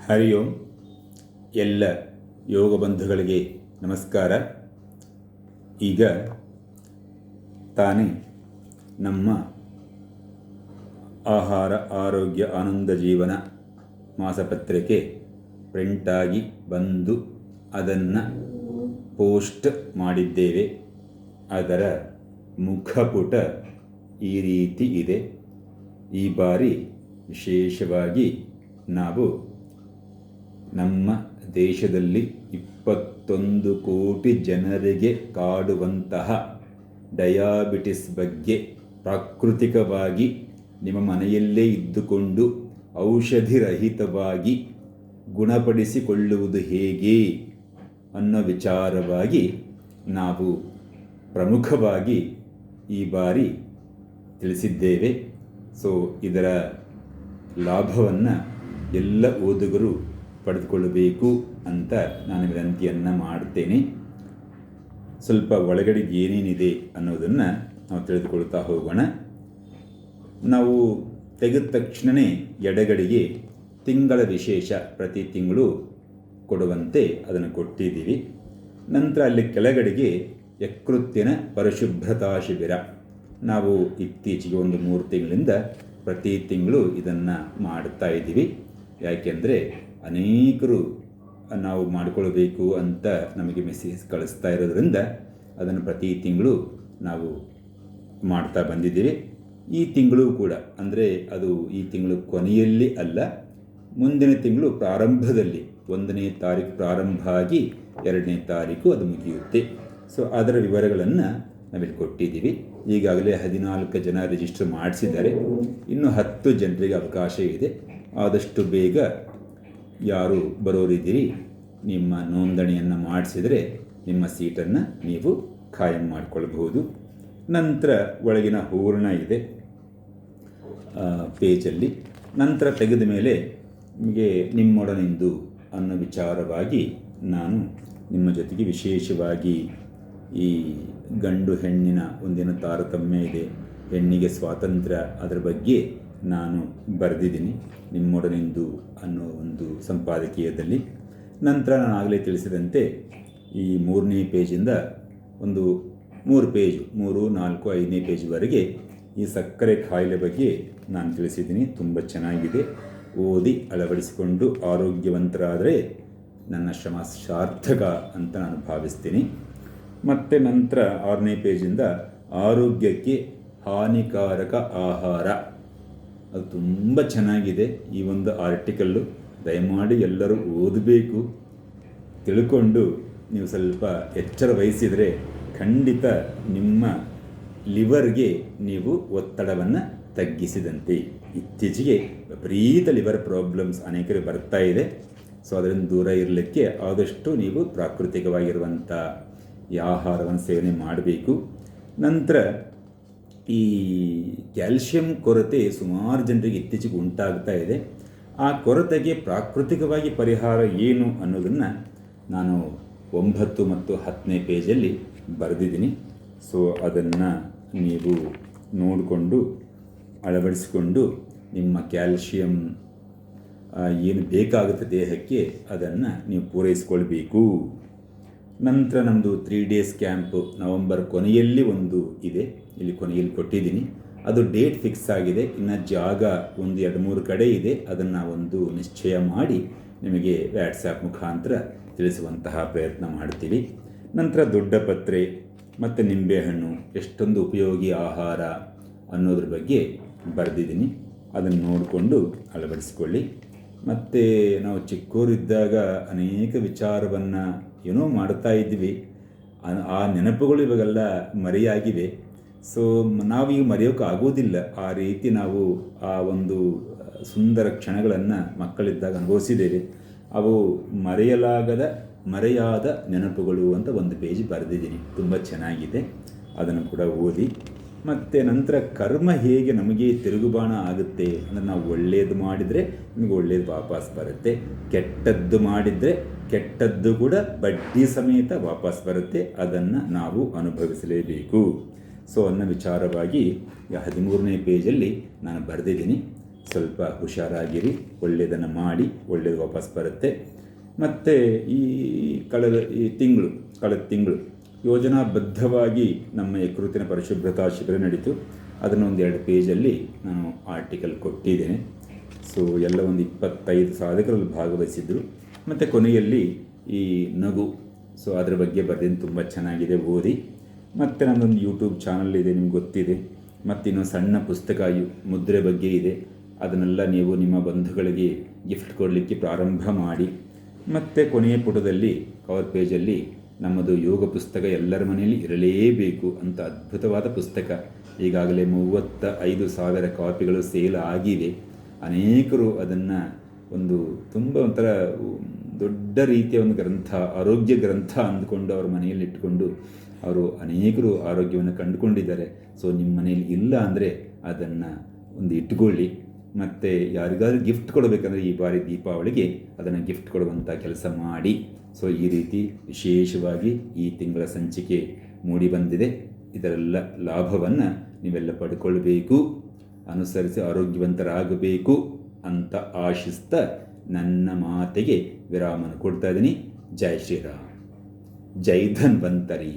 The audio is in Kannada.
ಹರಿ ಓಂ ಎಲ್ಲ ಯೋಗ ಬಂಧುಗಳಿಗೆ ನಮಸ್ಕಾರ. ಈಗ ತಾನೇ ನಮ್ಮ ಆಹಾರ, ಆರೋಗ್ಯ, ಆನಂದ ಜೀವನ ಮಾಸಪತ್ರಿಕೆ ಪ್ರಿಂಟಾಗಿ ಬಂದು ಅದನ್ನು ಪೋಸ್ಟ್ ಮಾಡಿದ್ದೇವೆ. ಅದರ ಮುಖಪುಟ ಈ ರೀತಿ ಇದೆ. ಈ ಬಾರಿ ವಿಶೇಷವಾಗಿ ನಾವು ನಮ್ಮ ದೇಶದಲ್ಲಿ ಇಪ್ಪತ್ತೊಂದು ಕೋಟಿ ಜನರಿಗೆ ಕಾಡುವಂತಹ ಡಯಾಬಿಟಿಸ್ ಬಗ್ಗೆ ಪ್ರಾಕೃತಿಕವಾಗಿ ನಿಮ್ಮ ಮನೆಯಲ್ಲೇ ಇದ್ದುಕೊಂಡು ಔಷಧಿರಹಿತವಾಗಿ ಗುಣಪಡಿಸಿಕೊಳ್ಳುವುದು ಹೇಗೆ ಅನ್ನೋ ವಿಚಾರವಾಗಿ ನಾವು ಪ್ರಮುಖವಾಗಿ ಈ ಬಾರಿ ತಿಳಿಸಿದ್ದೇವೆ. ಸೊ ಇದರ ಲಾಭವನ್ನು ಎಲ್ಲ ಓದುಗರು ಪಡೆದುಕೊಳ್ಳಬೇಕು ಅಂತ ನಾನು ವಿನಂತಿಯನ್ನು ಮಾಡ್ತೇನೆ. ಸ್ವಲ್ಪ ಒಳಗಡೆ ಏನೇನಿದೆ ಅನ್ನೋದನ್ನು ನಾವು ತಿಳಿದುಕೊಳ್ತಾ ಹೋಗೋಣ. ನಾವು ತೆಗೆದ ತಕ್ಷಣವೇ ಎಡಗಡೆಗೆ ತಿಂಗಳ ವಿಶೇಷ ಪ್ರತಿ ತಿಂಗಳು ಕೊಡುವಂತೆ ಅದನ್ನು ಕೊಟ್ಟಿದ್ದೀವಿ. ನಂತರ ಅಲ್ಲಿ ಕೆಳಗಡೆಗೆ ಯಕೃತ್ತಿನ ಪರಿಶುಭ್ರತಾ ಶಿಬಿರ. ನಾವು ಇತ್ತೀಚೆಗೆ ಒಂದು ಮೂರು ತಿಂಗಳಿಂದ ಪ್ರತಿ ತಿಂಗಳು ಇದನ್ನು ಮಾಡ್ತಾ ಇದ್ದೀವಿ. ಯಾಕೆಂದರೆ ಅನೇಕರು ನಾವು ಮಾಡಿಕೊಳ್ಬೇಕು ಅಂತ ನಮಗೆ ಮೆಸೇಜ್ ಕಳಿಸ್ತಾ ಇರೋದ್ರಿಂದ ಅದನ್ನು ಪ್ರತಿ ತಿಂಗಳು ನಾವು ಮಾಡ್ತಾ ಬಂದಿದ್ದೀವಿ. ಈ ತಿಂಗಳು ಕೂಡ, ಅಂದರೆ ಅದು ಈ ತಿಂಗಳು ಕೊನೆಯಲ್ಲಿ ಅಲ್ಲ, ಮುಂದಿನ ತಿಂಗಳು ಪ್ರಾರಂಭದಲ್ಲಿ ಒಂದನೇ ತಾರೀಕು ಪ್ರಾರಂಭ ಆಗಿ ಎರಡನೇ ತಾರೀಕು ಅದು ಮುಗಿಯುತ್ತೆ. ಸೊ ಅದರ ವಿವರಗಳನ್ನು ನಾವಿಲ್ಲಿ ಕೊಟ್ಟಿದ್ದೀವಿ. ಈಗಾಗಲೇ ಹದಿನಾಲ್ಕು ಜನ ರಿಜಿಸ್ಟರ್ ಮಾಡಿಸಿದ್ದಾರೆ. ಇನ್ನು ಹತ್ತು ಜನರಿಗೆ ಅವಕಾಶ ಇದೆ. ಆದಷ್ಟು ಬೇಗ ಯಾರು ಬರೋರಿದ್ದೀರಿ? ನಿಮ್ಮ ನೋಂದಣಿಯನ್ನು ಮಾಡಿಸಿದರೆ ನಿಮ್ಮ ಸೀಟನ್ನು ನೀವು ಖಾಯಂ ಮಾಡಿಕೊಳ್ಬಹುದು. ನಂತರ ಒಳಗಿನ ಹೂರ್ಣ ಇದೆ. ಪೇಜಲ್ಲಿ ನಂತರ ತೆಗೆದ ಮೇಲೆ ನಿಮಗೆ ನಿಮ್ಮೊಡನೆಂದು ಅನ್ನೋ ವಿಚಾರವಾಗಿ ನಾನು ನಿಮ್ಮ ಜೊತೆಗೆ ವಿಶೇಷವಾಗಿ ಈ ಗಂಡು ಹೆಣ್ಣಿನ ಒಂದಿನ ತಾರತಮ್ಯ ಇದೆ, ಹೆಣ್ಣಿಗೆ ಸ್ವಾತಂತ್ರ್ಯ ಅದರ ಬಗ್ಗೆ ನಾನು ಬರೆದಿದ್ದೀನಿ ನಿಮ್ಮೊಡನಿಂದು ಅನ್ನೋ ಒಂದು ಸಂಪಾದಕೀಯದಲ್ಲಿ. ನಂತರ ನಾನು ಆಗಲೇ ತಿಳಿಸಿದಂತೆ ಈ ಮೂರನೇ ಪೇಜಿಂದ ಒಂದು ಮೂರು ಪೇಜು, ಮೂರು, ನಾಲ್ಕು, ಐದನೇ ಪೇಜ್ವರೆಗೆ ಈ ಸಕ್ಕರೆ ಕಾಯಿಲೆ ಬಗ್ಗೆ ನಾನು ತಿಳಿಸಿದ್ದೀನಿ. ತುಂಬ ಚೆನ್ನಾಗಿದೆ. ಓದಿ ಅಳವಡಿಸಿಕೊಂಡು ಆರೋಗ್ಯವಂತರಾದರೆ ನನ್ನ ಶ್ರಮ ಸಾರ್ಥಕ ಅಂತ ನಾನು ಭಾವಿಸ್ತೀನಿ. ಮತ್ತು ನಂತರ ಆರನೇ ಪೇಜಿಂದ ಆರೋಗ್ಯಕ್ಕೆ ಹಾನಿಕಾರಕ ಆಹಾರ. ಅದು ತುಂಬ ಚೆನ್ನಾಗಿದೆ ಈ ಒಂದು ಆರ್ಟಿಕಲ್ಲು ದಯಮಾಡಿ ಎಲ್ಲರೂ ಓದಬೇಕು. ತಿಳ್ಕೊಂಡು ನೀವು ಸ್ವಲ್ಪ ಎಚ್ಚರ ವಹಿಸಿದರೆ ಖಂಡಿತ ನಿಮ್ಮ ಲಿವರ್ಗೆ ನೀವು ಒತ್ತಡವನ್ನು ತಗ್ಗಿಸಿದಂತೆ. ಇತ್ತೀಚೆಗೆ ವಿಪರೀತ ಲಿವರ್ ಪ್ರಾಬ್ಲಮ್ಸ್ ಅನೇಕರಿಗೆ ಬರ್ತಾ ಇದೆ. ಸೊ ಅದರಿಂದ ದೂರ ಇರಲಿಕ್ಕೆ ಆದಷ್ಟು ನೀವು ಪ್ರಾಕೃತಿಕವಾಗಿರುವಂಥ ಆಹಾರವನ್ನು ಸೇವನೆ ಮಾಡಬೇಕು. ನಂತರ ಈ ಕ್ಯಾಲ್ಶಿಯಂ ಕೊರತೆ ಸುಮಾರು ಜನರಿಗೆ ಇತ್ತೀಚೆಗೆ ಉಂಟಾಗ್ತಾ ಇದೆ. ಆ ಕೊರತೆಗೆ ಪ್ರಾಕೃತಿಕವಾಗಿ ಪರಿಹಾರ ಏನು ಅನ್ನೋದನ್ನು ನಾನು ಒಂಬತ್ತು ಮತ್ತು ಹತ್ತನೇ ಪೇಜಲ್ಲಿ ಬರೆದಿದ್ದೀನಿ. ಸೊ, ಅದನ್ನು ನೀವು ನೋಡಿಕೊಂಡು ಅಳವಡಿಸಿಕೊಂಡು ನಿಮ್ಮ ಕ್ಯಾಲ್ಶಿಯಂ ಏನು ಬೇಕಾಗುತ್ತೆ ದೇಹಕ್ಕೆ ಅದನ್ನು ನೀವು ಪೂರೈಸ್ಕೊಳ್ಬೇಕು. ನಂತರ ನಮ್ಮದು ತ್ರೀ ಡೇಸ್ ಕ್ಯಾಂಪು ನವಂಬರ್ ಕೊನೆಯಲ್ಲಿ ಒಂದು ಇದೆ. ಇಲ್ಲಿ ಕೊನೆಯಲ್ಲಿ ಕೊಟ್ಟಿದ್ದೀನಿ. ಅದು ಡೇಟ್ ಫಿಕ್ಸ್ ಆಗಿದೆ. ಇನ್ನು ಜಾಗ ಒಂದು ಎರಡು ಮೂರು ಕಡೆ ಇದೆ. ಅದನ್ನು ಒಂದು ನಿಶ್ಚಯ ಮಾಡಿ ನಿಮಗೆ ವ್ಯಾಟ್ಸಪ್ ಮುಖಾಂತರ ತಿಳಿಸುವಂತಹ ಪ್ರಯತ್ನ ಮಾಡ್ತೀವಿ. ನಂತರ ದೊಡ್ಡ ಪತ್ರೆ, ಮತ್ತು ನಿಂಬೆಹಣ್ಣು, ಎಷ್ಟೊಂದು ಉಪಯೋಗಿ ಆಹಾರ ಅನ್ನೋದ್ರ ಬಗ್ಗೆ ಬರೆದಿದ್ದೀನಿ. ಅದನ್ನು ನೋಡಿಕೊಂಡು ಅಳವಡಿಸ್ಕೊಳ್ಳಿ. ಮತ್ತು ನಾವು ಚಿಕ್ಕೋರಿದ್ದಾಗ ಅನೇಕ ವಿಚಾರವನ್ನು ಏನೋ ಮಾಡ್ತಾ ಇದ್ವಿ. ಆ ನೆನಪುಗಳು ಇವಾಗೆಲ್ಲ ಮರೆಯಾಗಿವೆ. ಸೊ ನಾವೀಗ ಮರೆಯೋಕೆ ಆಗೋದಿಲ್ಲ. ಆ ರೀತಿ ನಾವು ಆ ಒಂದು ಸುಂದರ ಕ್ಷಣಗಳನ್ನು ಮಕ್ಕಳಿದ್ದಾಗ ಅನುಭವಿಸಿದ್ದೇವೆ. ಅವು ಮರೆಯಲಾಗದ, ಮರೆಯಾದ ನೆನಪುಗಳು ಅಂತ ಒಂದು ಪೇಜ್ ಬರೆದಿದ್ದೀನಿ. ತುಂಬ ಚೆನ್ನಾಗಿದೆ. ಅದನ್ನು ಕೂಡ ಓದಿ. ಮತ್ತು ನಂತರ ಕರ್ಮ ಹೇಗೆ ನಮಗೆ ತಿರುಗುಬಾಣ ಆಗುತ್ತೆ ಅಂದರೆ ನಾವು ಒಳ್ಳೆಯದು ಮಾಡಿದರೆ ನಿಮಗೆ ಒಳ್ಳೆಯದು ವಾಪಸ್ ಬರುತ್ತೆ. ಕೆಟ್ಟದ್ದು ಮಾಡಿದರೆ ಕೆಟ್ಟದ್ದು ಕೂಡ ಬಡ್ಡಿ ಸಮೇತ ವಾಪಸ್ ಬರುತ್ತೆ. ಅದನ್ನು ನಾವು ಅನುಭವಿಸಲೇಬೇಕು. ಸೊ ಅನ್ನೋ ವಿಚಾರವಾಗಿ ಹದಿಮೂರನೇ ಪೇಜಲ್ಲಿ ನಾನು ಬರೆದಿದ್ದೀನಿ. ಸ್ವಲ್ಪ ಹುಷಾರಾಗಿರಿ ಒಳ್ಳೆಯದನ್ನು ಮಾಡಿ ಒಳ್ಳೆಯದು ವಾಪಸ್ ಬರುತ್ತೆ. ಮತ್ತು ಈ ಕಳೆದ, ಈ ತಿಂಗಳು, ಕಳೆದ ತಿಂಗಳು ಯೋಜನಾಬದ್ಧವಾಗಿ ನಮ್ಮ ಯಕೃತಿನ ಪರಿಶುಭ್ರತಾ ಶಿಬಿರ ನಡೀತು. ಅದನ್ನು ಒಂದು ಎರಡು ಪೇಜಲ್ಲಿ ನಾನು ಆರ್ಟಿಕಲ್ ಕೊಟ್ಟಿದ್ದೇನೆ. ಸೊ ಎಲ್ಲ ಒಂದು ಇಪ್ಪತ್ತೈದು ಸಾಧಕರಲ್ಲಿ ಭಾಗವಹಿಸಿದ್ರು. ಮತ್ತು ಕೊನೆಯಲ್ಲಿ ಈ ನಗು. ಸೊ ಅದರ ಬಗ್ಗೆ ಬರೆದಿದ್ದು ತುಂಬ ಚೆನ್ನಾಗಿದೆ, ಓದಿ. ಮತ್ತು ನನ್ನೊಂದು ಯೂಟ್ಯೂಬ್ ಚಾನಲ್ ಇದೆ, ನಿಮ್ಗೆ ಗೊತ್ತಿದೆ. ಮತ್ತು ಇನ್ನೊಂದು ಸಣ್ಣ ಪುಸ್ತಕ ಮುದ್ರೆ ಬಗ್ಗೆ ಇದೆ. ಅದನ್ನೆಲ್ಲ ನೀವು ನಿಮ್ಮ ಬಂಧುಗಳಿಗೆ ಗಿಫ್ಟ್ ಕೊಡಲಿಕ್ಕೆ ಪ್ರಾರಂಭ ಮಾಡಿ. ಮತ್ತು ಕೊನೆಯ ಪುಟದಲ್ಲಿ ಕವರ್ ಪೇಜಲ್ಲಿ ನಮ್ಮದು ಯೋಗ ಪುಸ್ತಕ ಎಲ್ಲರ ಮನೆಯಲ್ಲಿ ಇರಲೇಬೇಕು ಅಂತ ಅದ್ಭುತವಾದ ಪುಸ್ತಕ. ಈಗಾಗಲೇ ಮೂವತ್ತ ಐದು ಸಾವಿರ ಕಾಪಿಗಳು ಸೇಲ್ ಆಗಿದೆ. ಅನೇಕರು ಅದನ್ನು ಒಂದು ತುಂಬ ಒಂಥರ ದೊಡ್ಡ ರೀತಿಯ ಒಂದು ಗ್ರಂಥ, ಆರೋಗ್ಯ ಗ್ರಂಥ ಅಂದ್ಕೊಂಡು ಅವ್ರ ಮನೆಯಲ್ಲಿ ಇಟ್ಕೊಂಡು ಅವರು ಅನೇಕರು ಆರೋಗ್ಯವನ್ನು ಕಂಡುಕೊಂಡಿದ್ದಾರೆ. ಸೊ ನಿಮ್ಮ ಮನೆಯಲ್ಲಿ ಇಲ್ಲ ಅಂದರೆ ಅದನ್ನು ಒಂದು ಇಟ್ಕೊಳ್ಳಿ. ಮತ್ತು ಯಾರಿಗಾದರೂ ಗಿಫ್ಟ್ ಕೊಡಬೇಕಂದ್ರೆ ಈ ಬಾರಿ ದೀಪಾವಳಿಗೆ ಅದನ್ನು ಗಿಫ್ಟ್ ಕೊಡುವಂಥ ಕೆಲಸ ಮಾಡಿ. ಸೊ ಈ ರೀತಿ ವಿಶೇಷವಾಗಿ ಈ ತಿಂಗಳ ಸಂಚಿಕೆ ಮೂಡಿ ಬಂದಿದೆ. ಇದರೆಲ್ಲ ಲಾಭವನ್ನು ನೀವೆಲ್ಲ ಪಡ್ಕೊಳ್ಬೇಕು, ಅನುಸರಿಸಿ ಆರೋಗ್ಯವಂತರಾಗಬೇಕು ಅಂತ ಆಶಿಸ್ತಾ ನನ್ನ ಮಾತೆಗೆ ವಿರಾಮನ ಕೊಡ್ತಾ ಇದ್ದೀನಿ. ಜೈ ಶ್ರೀರಾಮ್. ಜೈ ಧನ್ವಂತರಿ.